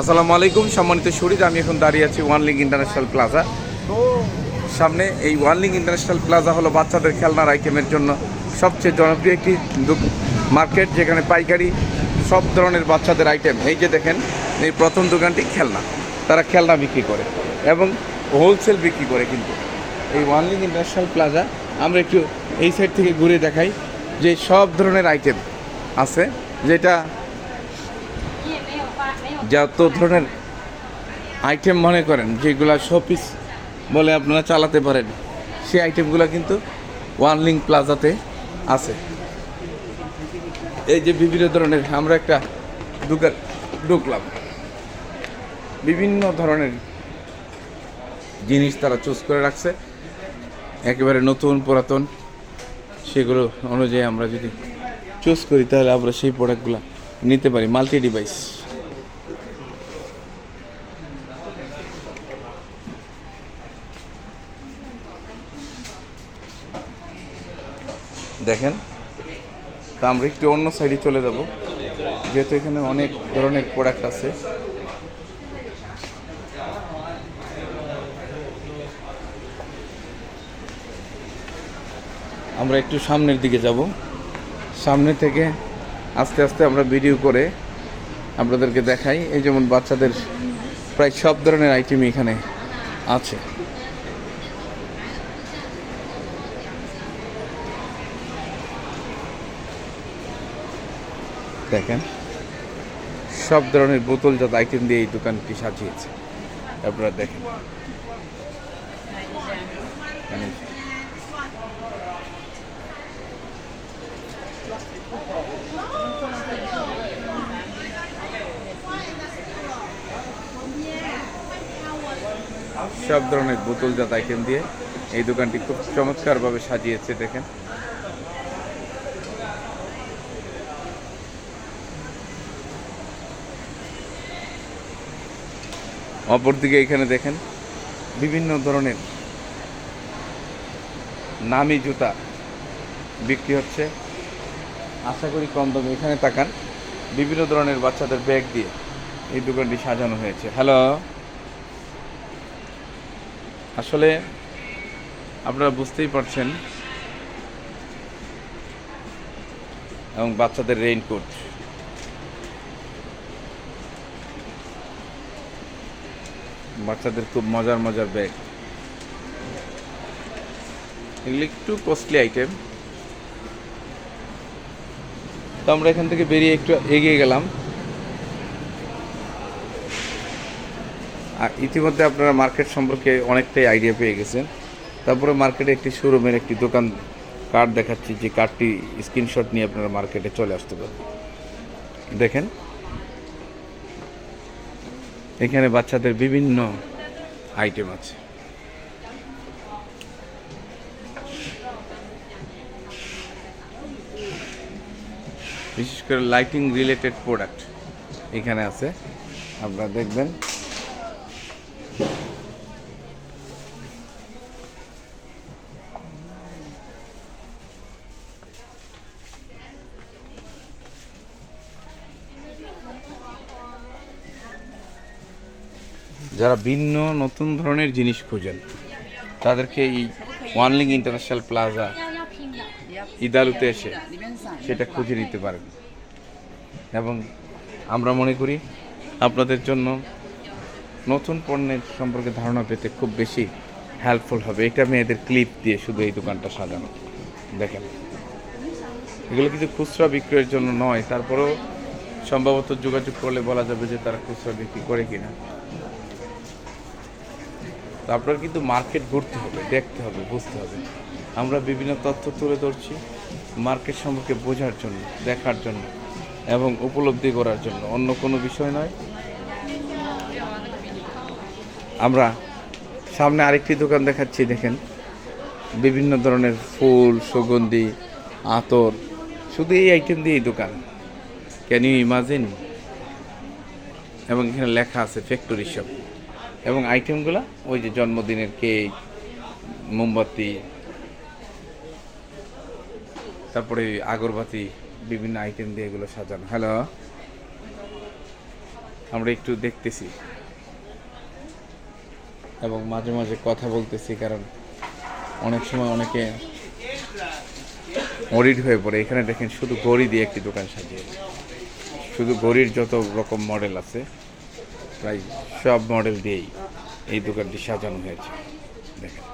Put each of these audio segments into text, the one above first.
আসসালামু আলাইকুম, সম্মানিত শরীর আমি এখন দাঁড়িয়ে আছি ওয়ানলিং ইন্টারন্যাশনাল প্লাজা সামনে এই ওয়ানলিং ইন্টারন্যাশনাল প্লাজা হলো বাচ্চাদের খেলনার আইটেমের জন্য সবচেয়ে জনপ্রিয় একটি মার্কেট, যেখানে পাইকারি সব ধরনের বাচ্চাদের আইটেম। এই যে দেখেন, এই প্রথম দোকানটি খেলনা। তারা খেলনা বিক্রি করে এবং হোলসেল বিক্রি করে কিন্তু। এই ওয়ানলিং ইন্টারন্যাশনাল প্লাজা আমরা একটু এই সাইড থেকে ঘুরে দেখাই যে সব ধরনের আইটেম আছে, যেটা যত ধরনের আইটেম মনে করেন, যেগুলা শোপিস বলে আপনারা চালাতে পারেন, সেই আইটেমগুলো কিন্তু ওয়ান লিঙ্ক প্লাজাতে আছে। এই যে বিভিন্ন ধরনের, আমরা একটা দোকান ঢুকলাম। বিভিন্ন ধরনের জিনিস তারা চুজ করে রাখছে। একেবারে নতুন, পুরাতন, সেগুলো অনুযায়ী আমরা যদি চুজ করি, তাহলে আমরা সেই প্রোডাক্টগুলো নিতে পারি মাল্টি ডিভাইস দেখেন, তা আমরা একটু অন্য সাইডে চলে যাব। যেহেতু এখানে অনেক ধরনের প্রোডাক্ট আছে। আমরা একটু সামনের দিকে যাব। সামনে থেকে আস্তে আস্তে আমরা ভিডিও করে আপনাদেরকে দেখাই। এই যেমন বাচ্চাদের প্রায় সব ধরনের আইটেমই এখানে আছে। দেখেন, সব ধরনের বোতলজাত আইটেম দিয়ে এই দোকানটি সাজিয়েছে। আপনারা দেখেন। সব ধরনের বোতলজাত আইটেম দিয়ে এই দোকানটি খুব চমৎকারভাবে সাজিয়েছে, দেখেন। অপরদিকে এখানে দেখেন বিভিন্ন ধরনের নামি জুতা বিক্রি হচ্ছে। আশা করি কম দামে এখানে তাকান। বিভিন্ন ধরনের বাচ্চাদের ব্যাগ দিয়ে এই দোকানটি সাজানো হয়েছে। হ্যালো? আসলে আপনারা বুঝতেই পারছেন এবং বাচ্চাদের রেইনকোট। বাচ্চাদের খুব মজার মজার ব্যাগ এগুলো একটু কস্টলি আইটেম তো আমরা এখান থেকে বেরিয়ে একটু এগিয়ে গেলাম। আর ইতিমধ্যে আপনারা মার্কেট সম্পর্কে অনেকটাই আইডিয়া পেয়ে গেছেন। তারপরে মার্কেটে একটি শোরুমের একটি দোকান কার্ড দেখাচ্ছি। যে কার্ডটি স্ক্রিনশট নিয়ে আপনারা মার্কেটে চলে আসতে পারেন দেখেন। এখানে বাচ্চাদের বিভিন্ন আইটেম আছে। বিশেষ করে লাইটিং রিলেটেড প্রোডাক্ট এখানে আছে। আপনারা দেখবেন। যারা ভিন্ন, নতুন ধরনের জিনিস খোঁজেন, তাদেরকে এই ওয়ানলিং ইন্টারন্যাশনাল প্লাজা ইদালুতে এসে সেটা খুঁজে নিতে পারেন। এবং আমরা মনে করি আপনাদের জন্য নতুন পণ্যের সম্পর্কে ধারণা পেতে খুব বেশি হেল্পফুল হবে। এটা মেয়েদের ক্লিপ দিয়ে শুধু এই দোকানটা সাজানো। দেখেন। এগুলো কিন্তু খুচরা বিক্রয়ের জন্য নয়, তারপরেও সম্ভবত যোগাযোগ করলে বলা যাবে যে তারা খুচরা বিক্রি করে কিনা। তো আপনার কিন্তু মার্কেট ঘুরতে হবে, দেখতে হবে, বুঝতে হবে। আমরা বিভিন্ন তথ্য তুলে ধরছি মার্কেট সম্পর্কে বোঝার জন্য, দেখার জন্য এবং উপলব্ধি করার জন্য, অন্য কোনো বিষয় নয়। আমরা সামনে আরেকটি দোকান দেখাচ্ছি, দেখেন। বিভিন্ন ধরনের ফুল, সুগন্ধি, আতর, শুধু এই আইটেম দিয়েই দোকান। ক্যান ইউ ইমাজিন এবং এখানে লেখা আছে ফ্যাক্টরি শপ এবং আইটেমগুলো, ওই যে জন্মদিনের কেক, মোমবাতি, তারপরে আগরবাতি, বিভিন্ন আইটেম দিয়ে এগুলো সাজানো। হ্যালো আমরা একটু দেখতেছি। এবং মাঝে মাঝে কথা বলতেছি, কারণ অনেক সময় অনেকে অডিট হয়ে পড়ে। এখানে দেখেন শুধু গড়ি দিয়ে একটি দোকান সাজিয়েছে। শুধু গড়ির যত রকম মডেল আছে প্রায় সব মডেল দিয়েই এই দোকানটি সাজানো হয়েছে। দেখেন।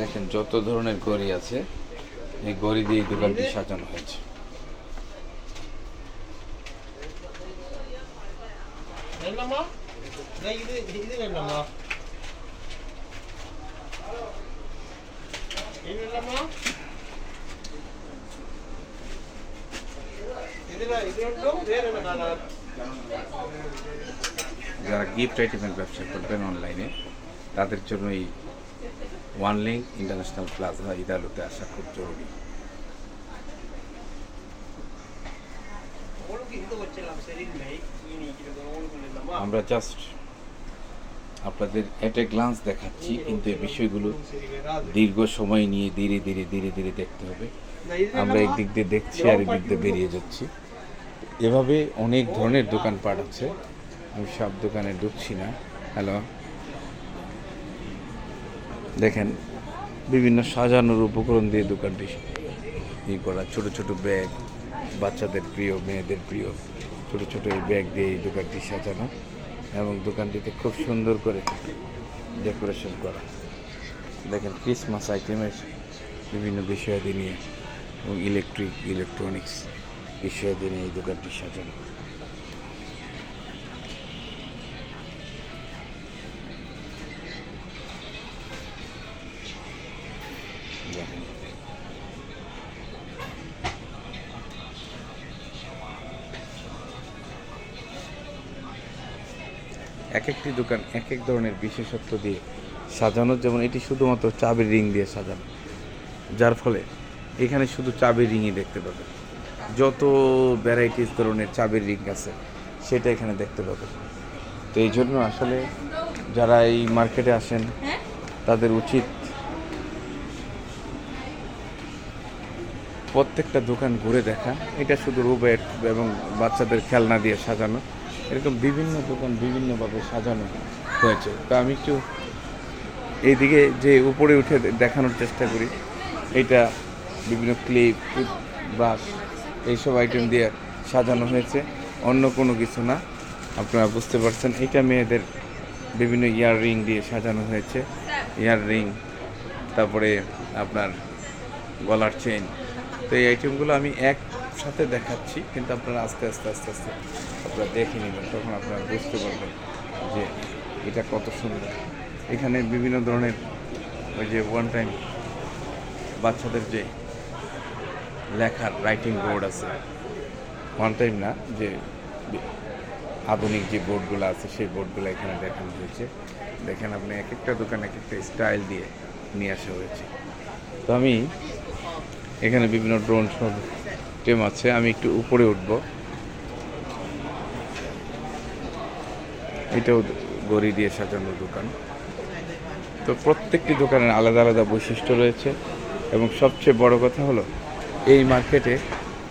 দেখেন যত ধরনের গড়ি আছে এই গড়ি দিয়ে দোকানটি সাজানো হয়েছে। Hello, Mom. যারা গিফট আইটেমের ব্যবসা করবেন অনলাইনে তাদের জন্য এই ওয়ান লিঙ্ক ইন্টারন্যাশনাল প্লাজা ইদালুতে আসা খুব জরুরি। আমরা জাস্ট আপনাদের এট এ গ্লান্স দেখাচ্ছি, কিন্তু এই বিষয়গুলো দীর্ঘ সময় নিয়ে ধীরে ধীরে ধীরে ধীরে দেখতে হবে। আমরা একদিক দিয়ে দেখছি আর একদিক দিয়ে বেরিয়ে যাচ্ছি। এভাবে অনেক ধরনের দোকান পাট আছে। আমি সব দোকানে ঢুকছি না। হ্যালো দেখেন, বিভিন্ন সাজানোর উপকরণ দিয়ে দোকানটি ই করা, ছোট ছোট ব্যাগ বাচ্চাদের প্রিয়, মেয়েদের প্রিয়, ছোট ছোট এই ব্যাগ দিয়ে এই দোকানটি সাজানো এবং দোকানটিতে খুব সুন্দর করে ডেকোরেশন করা। দেখেন ক্রিসমাস আইটেমের বিভিন্ন বিষয়াদি নিয়ে এবং ইলেকট্রিক, ইলেকট্রনিক্স বিষয়াদি নিয়ে এই দোকানটি সাজানো। দেখেন। এক একটি দোকান এক এক ধরনের বিশেষত্ব দিয়ে সাজানো। যেমন এটি শুধুমাত্র চাবির রিং দিয়ে সাজানো। যার ফলে এখানে শুধু চাবির রিংই দেখতে পাবেন। যত ভ্যারাইটিস ধরনের চাবির রিং আছে সেটা এখানে দেখতে পাবেন। তো এই জন্য আসলে যারা এই মার্কেটে আসেন তাদের উচিত প্রত্যেকটা দোকান ঘুরে দেখা। এটা শুধু রুবেট এবং বাচ্চাদের খেলনা দিয়ে সাজানো। এরকম বিভিন্ন দোকান বিভিন্নভাবে সাজানো হয়েছে। তো আমি একটু এইদিকে যে উপরে উঠে দেখানোর চেষ্টা করি। এটা বিভিন্ন ক্লিপ ব্রাশ এইসব আইটেম দিয়ে সাজানো হয়েছে। অন্য কোনো কিছু না। আপনারা বুঝতে পারছেন, এটা মেয়েদের বিভিন্ন ইয়ার রিং দিয়ে সাজানো হয়েছে। ইয়ার রিং তারপরে আপনার গলার চেন তো এই আইটেমগুলো আমি একসাথে দেখাচ্ছি, কিন্তু আপনারা আস্তে আস্তে আস্তে আস্তে আপনারা দেখে নেবেন, তখন আপনারা বুঝতে পারবেন যে এটা কত সুন্দর। এখানে বিভিন্ন ধরনের ওই যে ওয়ান টাইম বাচ্চাদের যে লেখার রাইটিং বোর্ড আছে ওয়ান টাইম না, যে আধুনিক যে বোর্ডগুলো আছে, সেই বোর্ডগুলো এখানে দেখানো হয়েছে। দেখেন আপনি এক একটা দোকানে, এক একটা স্টাইল দিয়ে নিয়ে আসা হয়েছে। তো আমি এখানে বিভিন্ন ড্রোন সব টেম আছে, আমি একটু উপরে উঠব। এটাও গড়ি দিয়ে সাজানো দোকান। তো প্রত্যেকটি দোকানের আলাদা আলাদা বৈশিষ্ট্য রয়েছে এবং সবচেয়ে বড় কথা হলো, এই মার্কেটে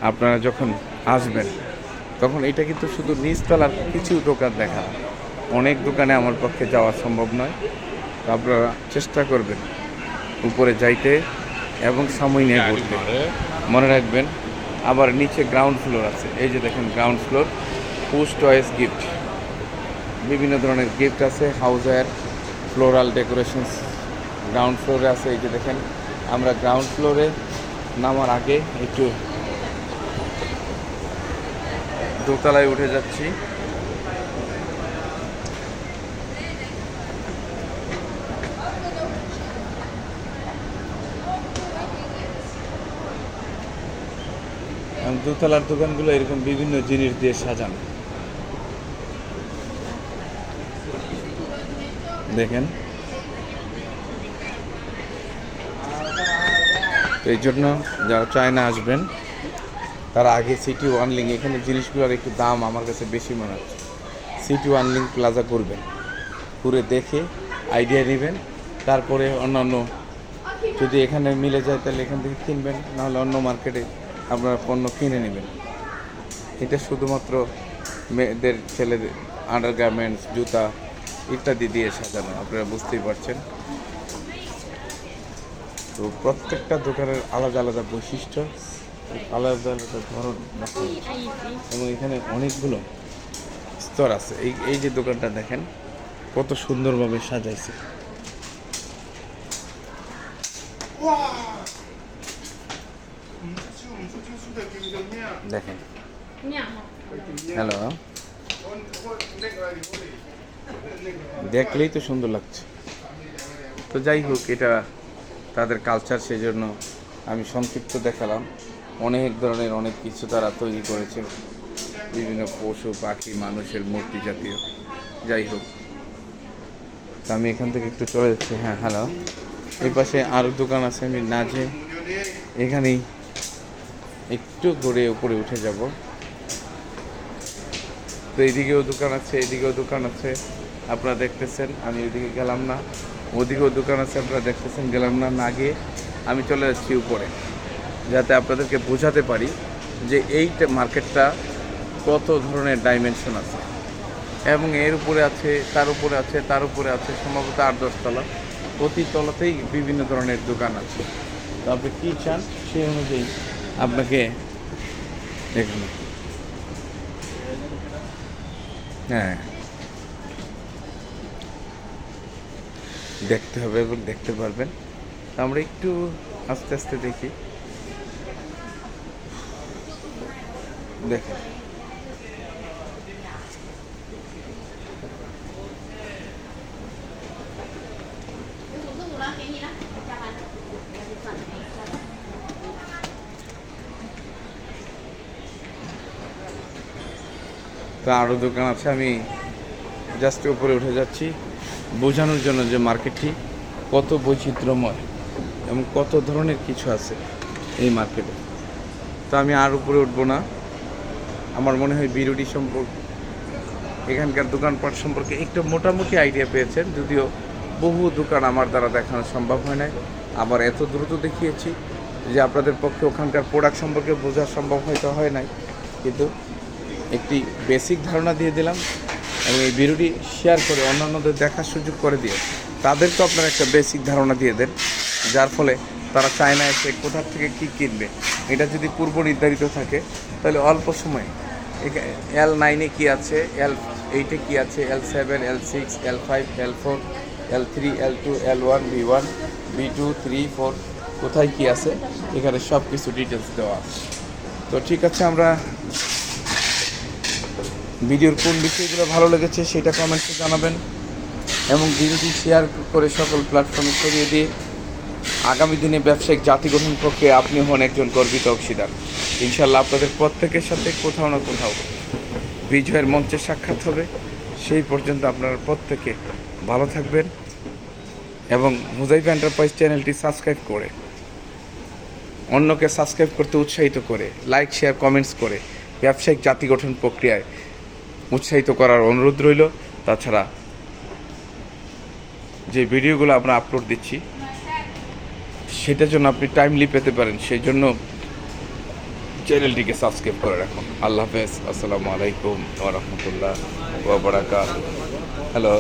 আপনারা যখন আসবেন, তখন এটা কিন্তু শুধু নিচতলার কিছু দোকান দেখা। অনেক দোকানে আমার পক্ষে যাওয়া সম্ভব নয়। তো আপনারা চেষ্টা করবেন, উপরে যাইতে এবং সময় নিয়ে ঘুরতে। মনে রাখবেন আবার নিচে গ্রাউন্ড ফ্লোর আছে। এই যে দেখেন ground floor push toys gift বিভিন্ন ধরনের গিফট আছে হাউজের ফ্লোরাল ডেকোরেশনস গ্রাউন্ড ফ্লোরে আছে, এই যে দেখেন, আমরা গ্রাউন্ড ফ্লোরে নামার আগে একটু দোতলায় উঠে যাচ্ছি। দোতলার দোকানগুলো এরকম বিভিন্ন জিনিস দিয়ে সাজানো। দেখেন। এই জন্য যারা চায়না আসবেন, তারা আগে সিটি ওয়ান লিঙ্ক এখানে জিনিসগুলোর একটু দাম আমার কাছে বেশি মনে হচ্ছে। সিটি ওয়ান লিঙ্ক প্লাজা করবেন ঘুরে দেখে আইডিয়া নেবেন। তারপরে অন্যান্য যদি এখানে মিলে যায়, তাহলে এখান থেকে কিনবেন। নাহলে অন্য মার্কেটে আপনারা পণ্য কিনে নেবেন। এটা শুধুমাত্র মেয়েদের, ছেলেদের আন্ডার গার্মেন্টস জুতা ইত্যাদি দিয়ে সাজানো, আপনারা বুঝতেই পারছেন। তো প্রত্যেকটা দোকানের আলাদা আলাদা বৈশিষ্ট্য, আলাদা আলাদা ধরন এবং এখানে অনেকগুলো স্তর আছে। এই এই যে দোকানটা দেখেন, কত সুন্দরভাবে সাজাইছে। দেখেন। হ্যালো দেখলেই তো সুন্দর লাগছে। তো যাই হোক, এটা তাদের কালচার সেজন্য আমি সংক্ষিপ্ত দেখালাম। অনেক ধরনের, অনেক কিছু তারা তৈরি করেছে। বিভিন্ন পশু পাখি, মানুষের মূর্তি জাতীয়। যাই হোক। তো আমি এখান থেকে একটু চলে যাচ্ছি। হ্যাঁ হ্যালো এই পাশে আরও দোকান আছে, আমি নাচে এখানেই একটু ঘুরে উপরে উঠে যাব। তো এইদিকেও দোকান আছে, এইদিকেও দোকান আছে। আপনারা দেখতেছেন, আমি ওইদিকে গেলাম না। ওদিকেও দোকান আছে, আপনারা দেখতেছেন, গেলাম না না গিয়ে আমি চলে যাচ্ছি উপরে। যাতে আপনাদেরকে বোঝাতে পারি যে এই মার্কেটটা কত ধরনের ডাইমেনশন আছে। এবং এর উপরে আছে, তার উপরে আছে, তার উপরে আছে, সম্ভবত আট দশতলা প্রতি তলাতেই বিভিন্ন ধরনের দোকান আছে। তো আপনি কী চান সেই অনুযায়ী আপনাকে দেখুন। হ্যাঁ। দেখতে হবে এবং দেখতে পারবেন। আমরা একটু আস্তে আস্তে দেখি। দেখেন। তো আরও দোকান আছে, আমি জাস্ট উপরে উঠে যাচ্ছি। বোঝানোর জন্য যে মার্কেটটি কত বৈচিত্র্যময় এবং কত ধরনের কিছু আছে এই মার্কেটে তো আমি আর উপরে উঠবো না। আমার মনে হয় বিরোধী সম্পর্কে, এখানকার দোকানপাট সম্পর্কে একটু মোটামুটি আইডিয়া পেয়েছেন, যদিও বহু দোকান আমার দ্বারা দেখানো সম্ভব হয় নাই। আবার এত দ্রুত দেখিয়েছি যে আপনাদের পক্ষে ওখানকার প্রোডাক্ট সম্পর্কে বোঝা সম্ভব হয়তো হয় নাই। কিন্তু একটি বেসিক ধারণা দিয়ে দিলাম এবং এই ভিডিওটি শেয়ার করে অন্যান্যদের দেখার সুযোগ করে দিয়ে তাদেরকে আপনারা একটা বেসিক ধারণা দিয়ে দেন, যার ফলে তারা চায় না এসে কোথা থেকে কী কিনবে। এটা যদি পূর্ব নির্ধারিত থাকে, তাহলে অল্প সময়ে এল নাইনে কী আছে এল এইটে কী আছে L seven L six L five L four L three L two L one B one B two three four কোথায় কী আছে, এখানে সব কিছু ডিটেলস দেওয়া আছে। তো ঠিক আছে, আমরা ভিডিওর কোন বিষয়গুলো ভালো লেগেছে সেটা কমেন্টে জানাবেন। এবং ভিডিওটি শেয়ার করে সকল প্ল্যাটফর্মে ছড়িয়ে দিয়ে আগামী দিনে ব্যবসায়িক জাতি গঠন প্রক্রিয়া আপনি হন একজন গর্বিত অংশীদার। ইনশাল্লাহ আপনাদের প্রত্যেকের সাথে কোথাও না কোথাও বিজয়ের মঞ্চে সাক্ষাৎ হবে। সেই পর্যন্ত আপনারা প্রত্যেকে ভালো থাকবেন এবং হুজাইফ এন্টারপ্রাইজ চ্যানেলটি সাবস্ক্রাইব করে, অন্যকে সাবস্ক্রাইব করতে উৎসাহিত করে লাইক শেয়ার কমেন্টস করে ব্যবসায়িক জাতি গঠন প্রক্রিয়ায় উৎসাহিত করার অনুরোধ রইল। তাছাড়া যে ভিডিওগুলো আমরা আপলোড দিচ্ছি, সেটার জন্য আপনি টাইমলি পেতে পারেন। সেই জন্য চ্যানেলটিকে সাবস্ক্রাইব করে রাখুন। আল্লাহ হাফেজ। আসসালামু আলাইকুম ওরহমতুল্লাহ ওবরাকাত হ্যালো